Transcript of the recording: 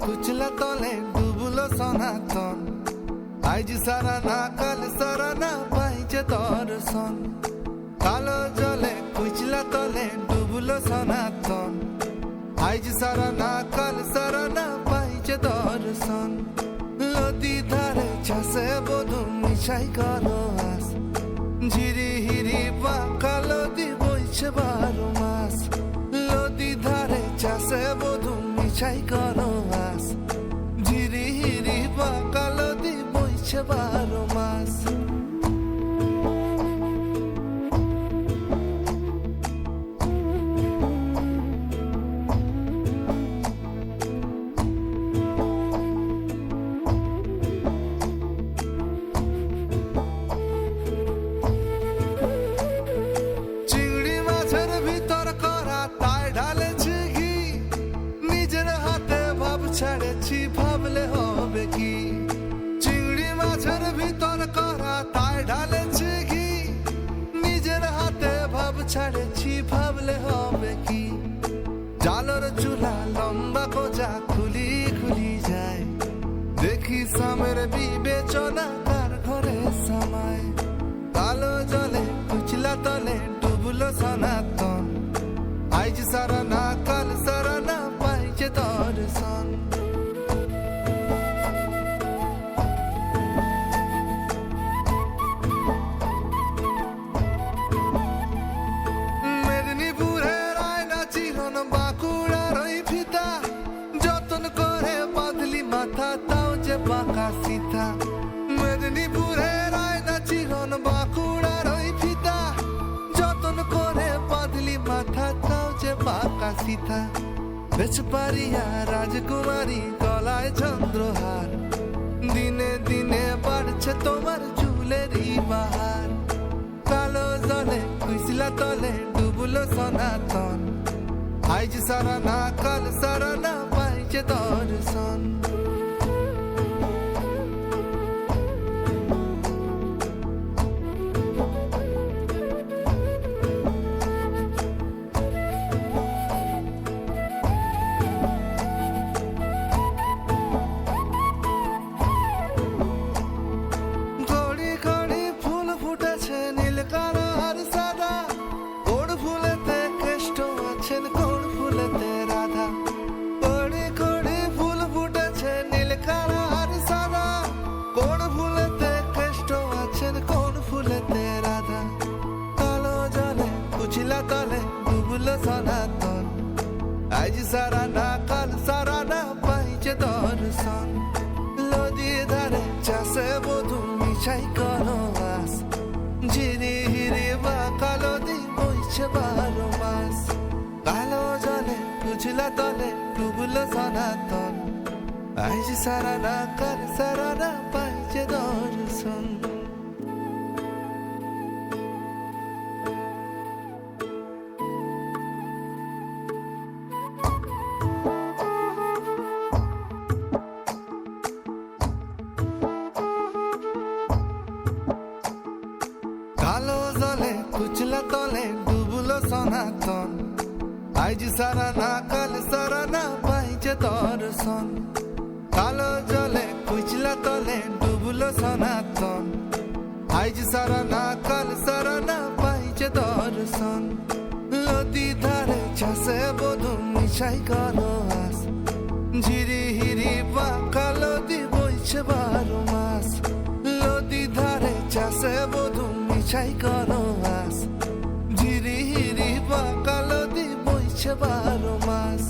খুঁজলা তলে, ডুবলো সনাতন। আজ সারা না, কাল সারা না, পাইছে দর্শন। কালো জলে খুঁজলা তলে, ডুবলো সনাতন। আজ সারা না, কাল সারা না, পাইছে দর্শন। নদী ধারে চাষে বধু, মিশাই করো আস। ঝিরি হিরি পাকা লদি বইছে বারো মাস। লদি ধারে চাষে বধু মিশাই করো আস ঝিরি হিরি পাকা দি বইছে বারো মাস। ছেড়েছি, ভাবলে হবে কি? চিংড়ি মাছের ভিতর করা, তাই ঢালেছি ঘি। নিজের হাতে ভাব ছেড়েছি, ভাবলে হবে কি? জালর চুলা লম্বা কোজা খুলি খুলি যায়। দেখি সামের বিবেচনা তার ঘরে সামায়। কালো জলে, কুচলা তলে ডুবলো সনাতন। আজ সারা না বাঁকা সিথা মেদিনীপুরের আয়না চিরন, বাঁকুড়ার ওই ফিতা। যতন করে বাদলি মাথা, তাও যে বাঁকা সিথা বেশ পারিয়া রাজকুমারী গলায় চন্দ্রহার। দিনে দিনে বাড়ছে তোমার চুলেরই বাহার। কালো জলে কুইসলা তলে ডুবলো সনাতন। আইজ সারা না কাল সারা না পাইছে দর্শন। সারা না কাল সারা না পাইছে দর্শন নদী ধারে চাষে বধু মিশাই করো আস ঝিরি হিরি বা কালো দিন বইছে বারো মাস কালো জলে বুঝলা তলে ডুবলো সনাতন আজ সারা কাল সারা পাইছে দর্শন জলে কুচলা তলে, ডুবলো সনাতন। আজ সারা না, কাল সারা না, পাইছে দর্শন। কালো জলে কুচলা তলে, ডুবলো সনাতন। আজ সারা না, কাল সারা না, পাইছে দর্শন। নদী ধারে চাষে বধু, মিশাই করো আস। ঝিরি হিরি পাকা লদি বইছে বারো মাস। নদী ধারে চাষে বধু ছাই করো আস ঝিরি হিরি বাকালো দি বইছে বারো মাস।